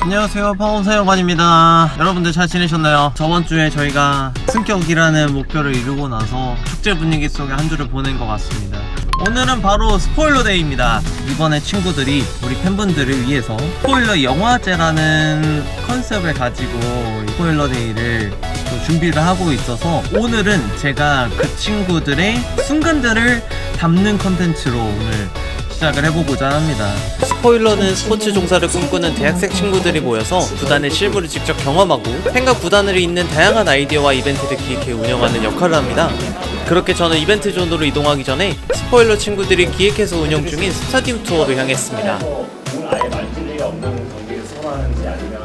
안녕하세요 파운사영관입니다. 여러분들 잘 지내셨나요? 저번 주에 저희가 승격이라는 목표를 이루고 나서 축제 분위기 속에 한 주를 보낸 것 같습니다. 오늘은 바로 스포일러 데이입니다. 이번에 친구들이 우리 팬분들을 위해서 스포일러 영화제라는 컨셉을 가지고 스포일러 데이를 또 준비를 하고 있어서 오늘은 제가 그 친구들의 순간들을 담는 컨텐츠로 오늘 시작을 해보고자 합니다. 스포일러는 스포츠 종사를 꿈꾸는 대학생 친구들이 모여서 구단의 실무를 직접 경험하고 팬과 구단을 잇는 다양한 아이디어와 이벤트를 기획해 운영하는 역할을 합니다. 그렇게 저는 이벤트 존으로 이동하기 전에 스포일러 친구들이 기획해서 운영 중인 스타디움 투어를 향했습니다.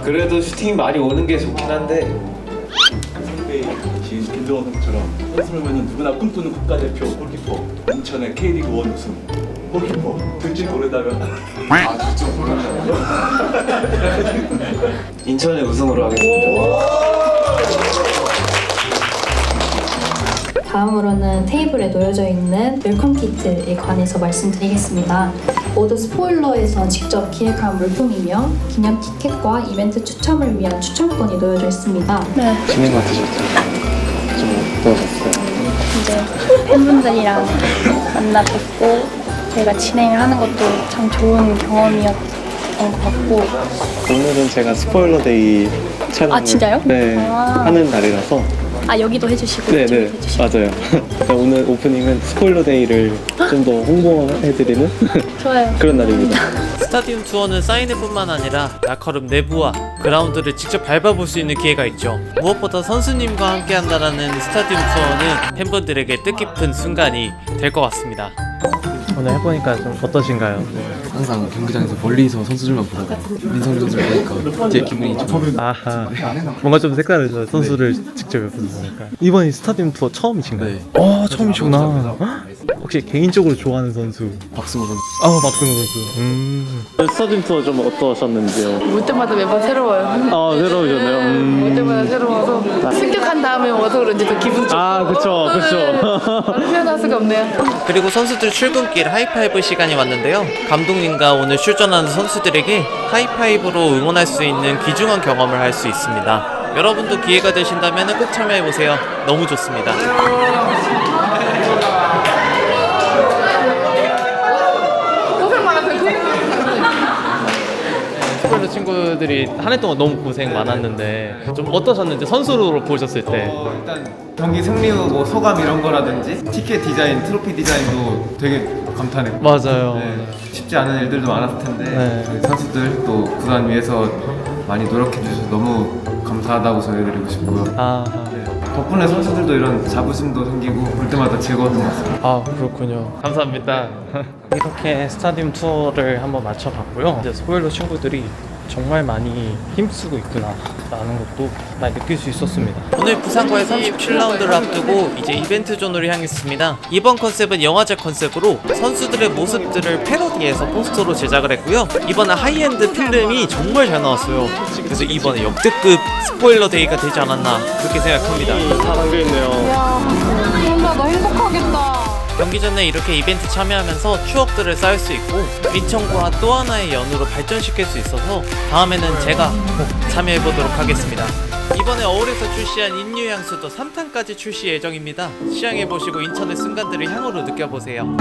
그래도 슈팅이 많이 오는 게 좋긴 한데 지금 김정은 선수처럼 선수라면 누구나 꿈꾸는 국가대표 골키퍼 인천의 K리그 원 우승 골키퍼 둘째 고르다면 아 둘째 고르다면 인천의 우승으로 하겠습니다. 다음으로는 테이블에 놓여져 있는 웰컴 키트에 관해서 말씀드리겠습니다. 모두 스포일러에서 직접 기획한 물품이며 기념 티켓과 이벤트 추첨을 위한 추첨권이 놓여져 있습니다. 네, 진행 맡으셨죠? 좀 어떠셨어요? 이제 팬분들이랑 만나 뵙고 저희가 진행을 하는 것도 참 좋은 경험이었던 것 같고 오늘은 제가 스포일러 데이 촬영을 아, 진짜요? 네 아. 하는 날이라서 아 여기도 해주시고 네네 이쪽도 해주시고 맞아요 그러니까 오늘 오프닝은 스포일러 데이를 좀 더 홍보해드리는 좋아요. 그런 날입니다 스타디움 투어는 사인회뿐만 아니라 라커룸 내부와 그라운드를 직접 밟아볼 수 있는 기회가 있죠. 무엇보다 선수님과 함께 한다라는 스타디움 투어는 팬분들에게 뜻깊은 순간이 될 것 같습니다. 오늘 해보니까 좀 어떠신가요? 항상 경기장에서 멀리서 선수들만 보다가 민성 선수를 보니까 제 기분이 좀 아하 뭔가 좀 색다르죠 선수를 직접 옆에서 보니까 이번 이 스타디움 투어 처음이신가요? 네. 어 처음이시구나 헉? 혹시 개인적으로 좋아하는 선수 박승호 선수 아 박근호 선수 음. 스타디움 투어 좀 어떠셨는지요? 올 때마다 매번 새로워요. 아 새로우셨나요? 음. 올 때마다 새로워서 승격한 다음에 와서 그런지 더 기분 좋고 아 그쵸 그쵸 말로 표현할 수가 없네요. 그리고 선수들 출근길 하이파이브 시간이 왔는데요. 감독님과 오늘 출전하는 선수들에게 하이파이브로 응원할 수 있는 귀중한 경험을 할 수 있습니다. 여러분도 기회가 되신다면 꼭 참여해보세요. 너무 좋습니다. 고생 많았어요. 스포일러 친구들이 한 해 동안 너무 고생 많았는데 좀 어떠셨는지 선수로 보셨을 때. 일단 경기 승리 후 뭐 소감 이런 거라든지 티켓 디자인, 트로피 디자인도 되게 감탄했고. 맞아요. 네, 쉽지 않은 일들도 많았을 텐데 네. 저희 선수들 또 구단 위해서 많이 노력해 주셔서 너무 감사하다고 전해드리고 싶고요. 아, 네, 덕분에 선수들도 이런 자부심도 생기고 볼 때마다 즐거웠던 것 같습니다. 아 그렇군요. 감사합니다. 이렇게 스타디움 투어를 한번 마쳐봤고요. 이제 스포일러 친구들이 정말 많이 힘쓰고 있구나 라는 것도 많이 느낄 수 있었습니다 오늘 부산과의 37라운드를 앞두고 이제 이벤트 존으로 향했습니다. 이번 컨셉은 영화제 컨셉으로 선수들의 모습들을 패러디해서 포스터로 제작을 했고요. 이번에 하이엔드 필름이 정말 잘 나왔어요. 그래서 이번에 역대급 스포일러 데이가 되지 않았나 그렇게 생각합니다. 다 담겨있네요 뭔가 너 행복하겠다. 경기 전에 이렇게 이벤트 참여하면서 추억들을 쌓을 수 있고 민청과 또 하나의 연으로 발전시킬 수 있어서 다음에는 제가 꼭 참여해보도록 하겠습니다. 이번에 어울에서 출시한 인류 향수도 3탄까지 출시 예정입니다. 시향해보시고 인천의 순간들을 향으로 느껴보세요.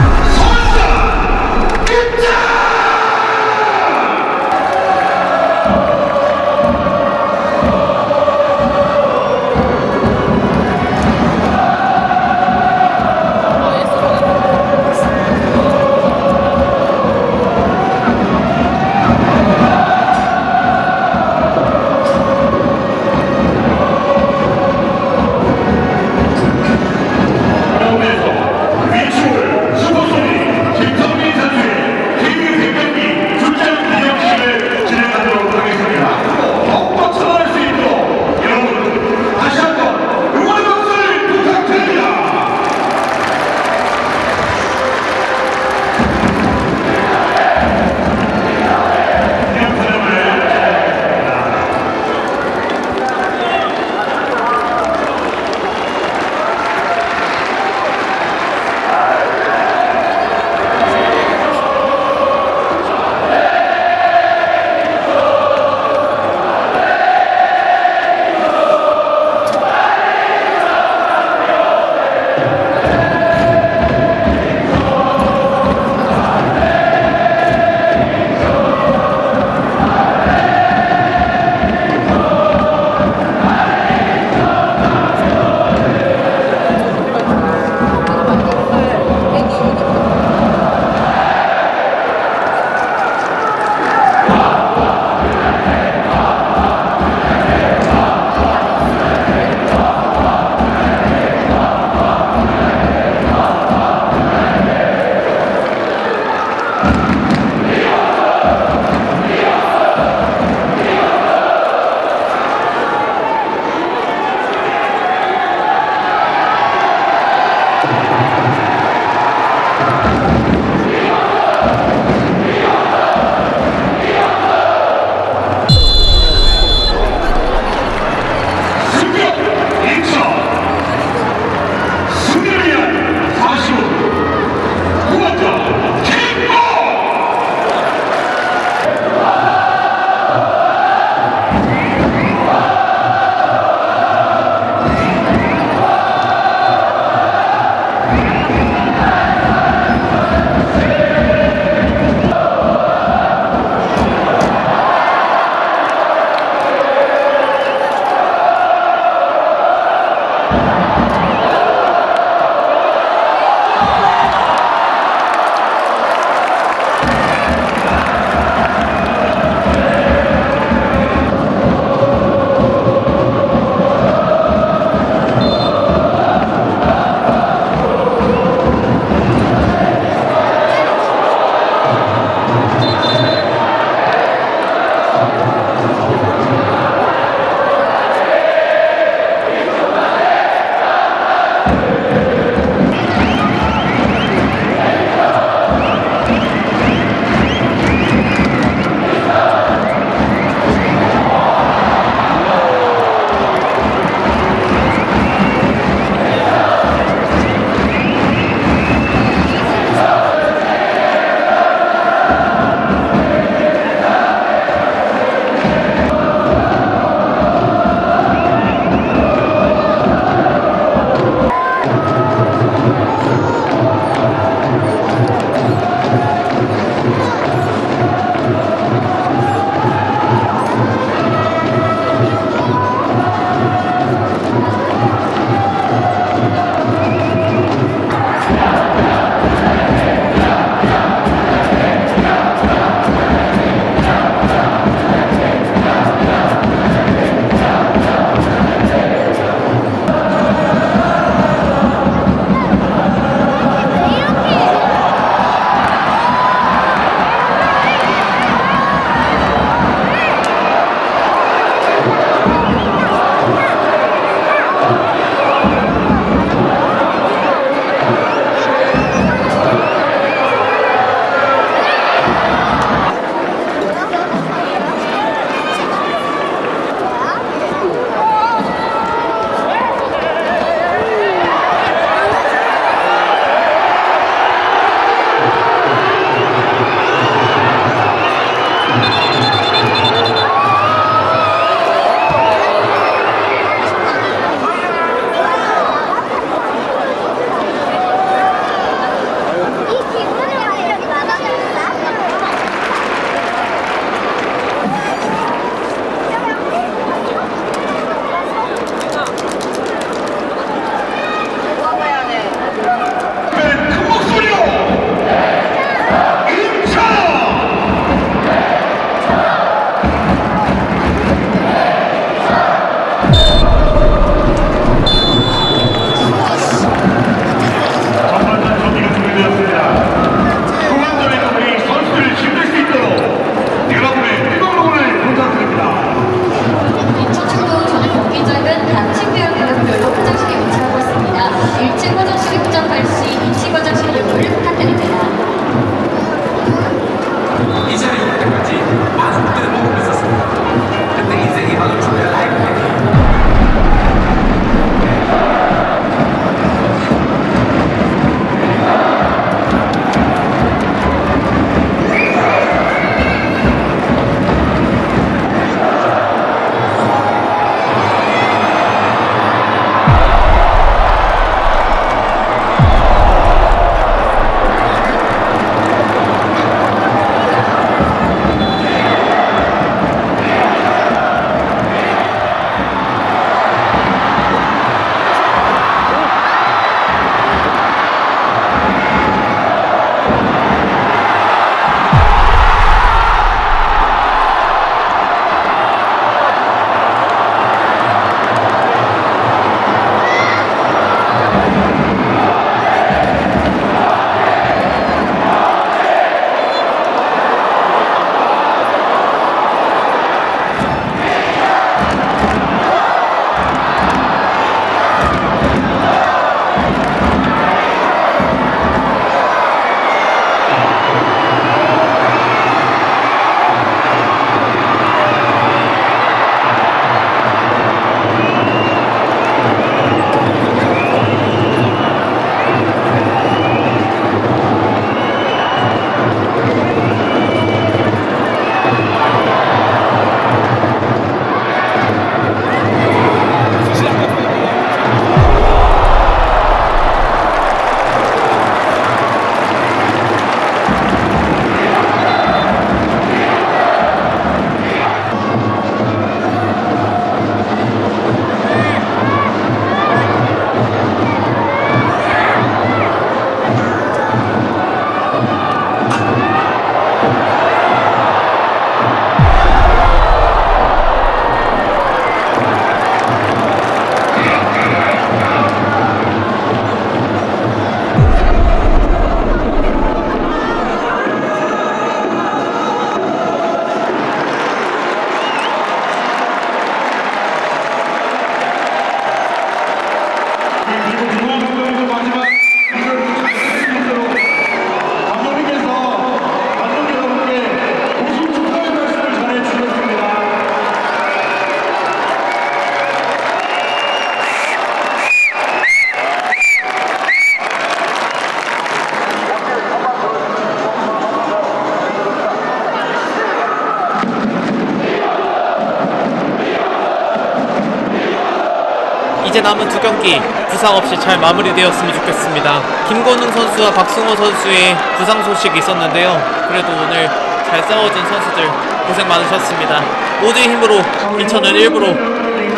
이제 남은 두 경기 부상 없이 잘 마무리되었으면 좋겠습니다. 김건웅 선수와 박승호 선수의 부상 소식이 있었는데요. 그래도 오늘 잘 싸워준 선수들 고생 많으셨습니다. 모두의 힘으로 인천을 일부러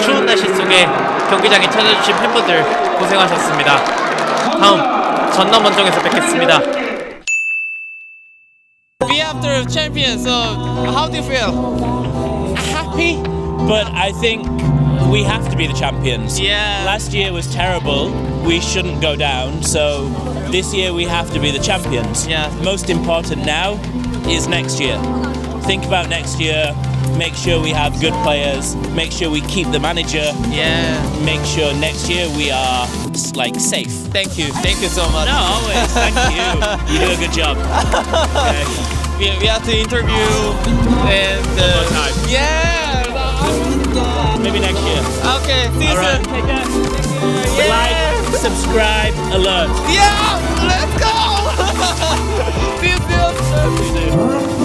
추운 날씨 속에 경기장에 찾아주신 팬분들 고생하셨습니다. 다음 전남 원정에서 뵙겠습니다. We after champions, so how do you feel? happy, but I think we have to be the champions. Yeah. Last year was terrible. We shouldn't go down. So this year we have to be the champions. Yeah. Most important now is next year. Think about next year. Make sure we have good players. Make sure we keep the manager. Yeah. Make sure next year we are like safe. Thank you. Thank you so much. No, always. Thank you. You do a good job. Okay. We, we have to interview and uh, One more time. yeah maybe next year. Okay, see you soon. Take care. Like, subscribe, alert. Yeah, let's go. see you soon. See you soon.